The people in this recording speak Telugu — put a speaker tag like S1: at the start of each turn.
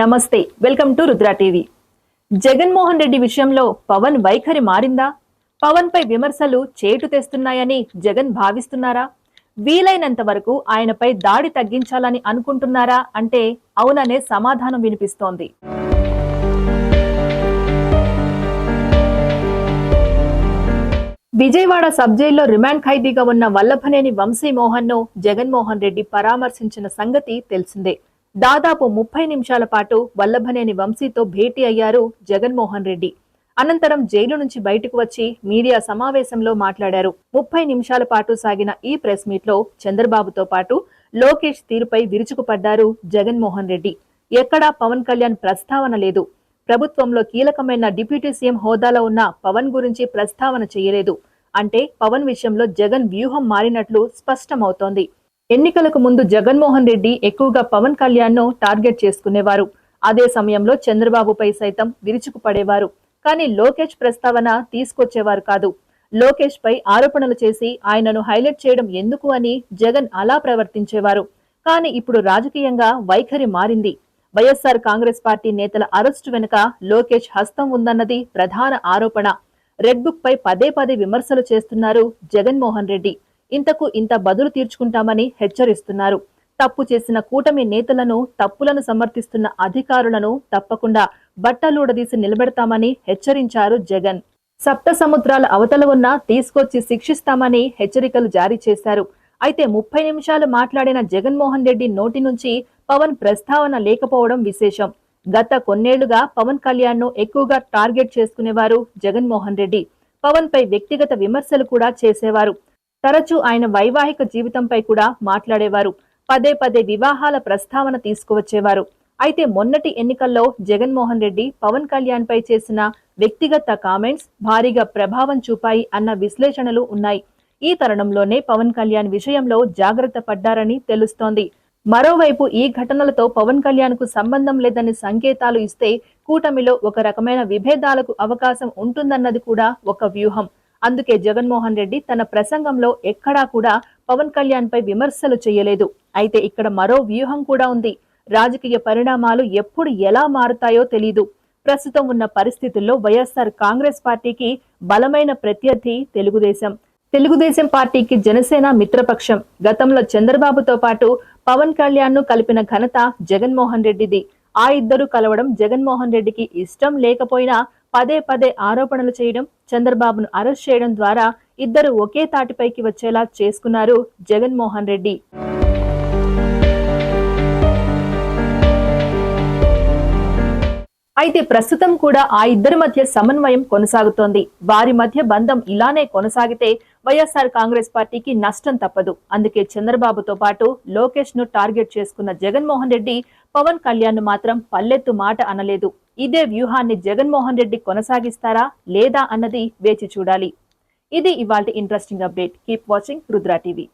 S1: నమస్తే welcome to Rudra TV. Jaganmohan Reddy విషయంలో పవన్ వైఖరి మారిందా? పవన్ పై విమర్శలు చేటు తెస్తున్నాయని జగన్ భావిస్తున్నారా? వీలైనంత వరకు ఆయనపై దాడి తగ్గించాలని అనుకుంటున్నారా అంటే అవుననే సమాధానం వినిపిస్తోంది. విజయవాడ సబ్ జైల్లో రిమాండ్ ఖైదీగా ఉన్న వల్లభనేని వంశీమోహన్ను జగన్మోహన్ రెడ్డి పరామర్శించిన సంగతి తెలిసిందే. దాదాపు ముప్పై నిమిషాల పాటు వల్లభనేని వంశీతో భేటీ అయ్యారు జగన్మోహన్ రెడ్డి. అనంతరం జైలు నుంచి బయటకు వచ్చి మీడియా సమావేశంలో మాట్లాడారు. ముప్పై నిమిషాల పాటు సాగిన ఈ ప్రెస్ మీట్లో చంద్రబాబుతో పాటు లోకేష్ తీరుపై విరుచుకుపడ్డారు జగన్మోహన్ రెడ్డి. ఎక్కడా పవన్ కళ్యాణ్ ప్రస్తావన లేదు. ప్రభుత్వంలో కీలకమైన డిప్యూటీ సీఎం హోదాలో ఉన్న పవన్ గురించి ప్రస్తావన చేయలేదు. అంటే పవన్ విషయంలో జగన్ వ్యూహం మారినట్లు స్పష్టమవుతోంది. ఎన్నికలకు ముందు జగన్మోహన్ రెడ్డి ఎక్కువగా పవన్ కళ్యాణ్ను టార్గెట్ చేసుకునేవారు. అదే సమయంలో చంద్రబాబుపై సైతం విరుచుకుపడేవారు. కానీ లోకేష్ ప్రస్తావన తీసుకొచ్చేవారు కాదు. లోకేష్ పై ఆరోపణలు చేసి ఆయనను హైలైట్ చేయడం ఎందుకు అని జగన్ అలా ప్రవర్తించేవారు. కానీ ఇప్పుడు రాజకీయంగా వైఖరి మారింది. వైఎస్ఆర్ కాంగ్రెస్ పార్టీ నేతల అరెస్టు వెనుక లోకేష్ హస్తం ఉందన్నది ప్రధాన ఆరోపణ. రెడ్ బుక్ పై పదే పదే విమర్శలు చేస్తున్నారు జగన్మోహన్ రెడ్డి. ఇంతకు ఇంత బదులు తీర్చుకుంటామని హెచ్చరిస్తున్నారు. తప్పు చేసిన కూటమి నేతలను తప్పులను సమర్థిస్తున్న అధికారులను తప్పకుండా బట్టలూడదీసి నిలబెడతామని హెచ్చరించారు జగన్. సప్త సముద్రాల అవతల ఉన్న తీసుకొచ్చి శిక్షిస్తామని హెచ్చరికలు జారీ చేశారు. అయితే ముప్పై నిమిషాలు మాట్లాడిన జగన్మోహన్ రెడ్డి నోటి నుంచి పవన్ ప్రస్తావన లేకపోవడం విశేషం. గత కొన్నేళ్ళుగా పవన్ కళ్యాణ్ను ఎక్కువగా టార్గెట్ చేసుకునేవారు జగన్మోహన్ రెడ్డి. పవన్ పై వ్యక్తిగత విమర్శలు కూడా చేసేవారు. తరచూ ఆయన వైవాహిక జీవితంపై కూడా మాట్లాడేవారు. పదే పదే వివాహాల ప్రస్తావన తీసుకువచ్చేవారు. అయితే మొన్నటి ఎన్నికల్లో జగన్మోహన్ రెడ్డి పవన్ కళ్యాణ్ పై చేసిన వ్యక్తిగత కామెంట్స్ భారీగా ప్రభావం చూపాయి అన్న విశ్లేషణలు ఉన్నాయి. ఈ తరుణంలోనే పవన్ కళ్యాణ్ విషయంలో జాగ్రత్త పడ్డారని తెలుస్తోంది. మరోవైపు ఈ ఘటనలతో పవన్ కళ్యాణ్కు సంబంధం లేదని సంకేతాలు ఇస్తే కూటమిలో ఒక రకమైన విభేదాలకు అవకాశం ఉంటుందన్నది కూడా ఒక వ్యూహం. అందుకే జగన్మోహన్ రెడ్డి తన ప్రసంగంలో ఎక్కడా కూడా పవన్ కళ్యాణ్ పై విమర్శలు చేయలేదు. అయితే ఇక్కడ మరో వ్యూహం కూడా ఉంది. రాజకీయ పరిణామాలు ఎప్పుడు ఎలా మారుతాయో తెలీదు. ప్రస్తుతం ఉన్న పరిస్థితుల్లో వైఎస్ఆర్ కాంగ్రెస్ పార్టీకి బలమైన ప్రత్యర్థి తెలుగుదేశం. తెలుగుదేశం పార్టీకి జనసేన మిత్రపక్షం. గతంలో చంద్రబాబుతో పాటు పవన్ కళ్యాణ్ను కలిపిన ఘనత జగన్మోహన్ రెడ్డిది. ఆ ఇద్దరు కలవడం జగన్మోహన్ రెడ్డికి ఇష్టం లేకపోయినా పదే పదే ఆరోపణలు చేయడం చంద్రబాబును అరెస్ట్ చేయడం ద్వారా ఇద్దరు ఒకే తాటిపైకి వచ్చేలా చేసుకున్నారు జగన్మోహన్ రెడ్డి. అయితే ప్రస్తుతం కూడా ఆ ఇద్దరి మధ్య సమన్వయం కొనసాగుతోంది. వారి మధ్య బంధం ఇలానే కొనసాగితే వైఎస్ఆర్ కాంగ్రెస్ పార్టీకి నష్టం తప్పదు. అందుకే చంద్రబాబుతో పాటు లోకేష్ను టార్గెట్ చేసుకున్న జగన్మోహన్ రెడ్డి పవన్ కళ్యాణ్ను మాత్రం పల్లెత్తు మాట అనలేదు. ఇదే వ్యూహాన్ని జగన్మోహన్ రెడ్డి కొనసాగిస్తారా లేదా అన్నది వేచి చూడాలి. ఇది ఇవాళ interesting update. Keep watching Rudra TV.